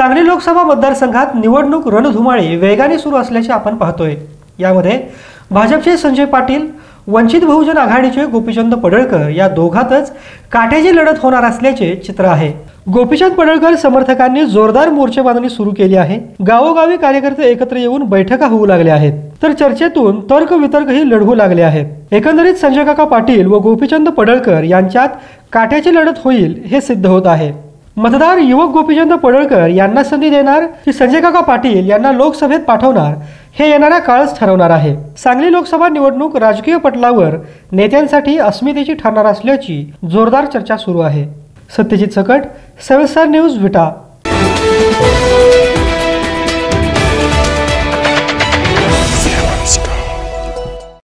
Sangli Lok Sabha मतदारसंघात निवडणूक रणधुमाळी वेगाने सुरू असल्याचे आपण पाहतोय. यामध्ये भाजपचे संजय पाटील वंचित बहुजन आघाडीचे गोपीचंद पडळकर या दोघातच काठ्याची लढत होणार असल्याचे चित्र आहे. गोपीचंद पडळकर समर्थकांनी जोरदार मोर्चेबांधणी सुरू केली आहे. गावोगावी कार्यकर्ते एकत्र येऊन बैठका होऊ लागल्या आहेत. तर चर्चेतून तर्क वितर्कही लढवू लागले आहेत. एकंदरीत संजय काका पाटील व गोपीचंद पडळकर यांच्यात काट्याची लढत होईल हे सिद्ध होत आहे. मतदार युवक गोपीचंद पडळकर यांना संधी देणार की संजय काका पाटील यांना लोकसभेत पाठवणार हे येणारा काळच ठरवणार आहे. सांगली लोकसभा निवडणूक राजकीय पटलावर नेत्यांसाठी अस्मितेची ठरणार असल्याची जोरदार चर्चा सुरू आहे. सत्यजित सकट सेव्हन स्टार न्यूज विटा.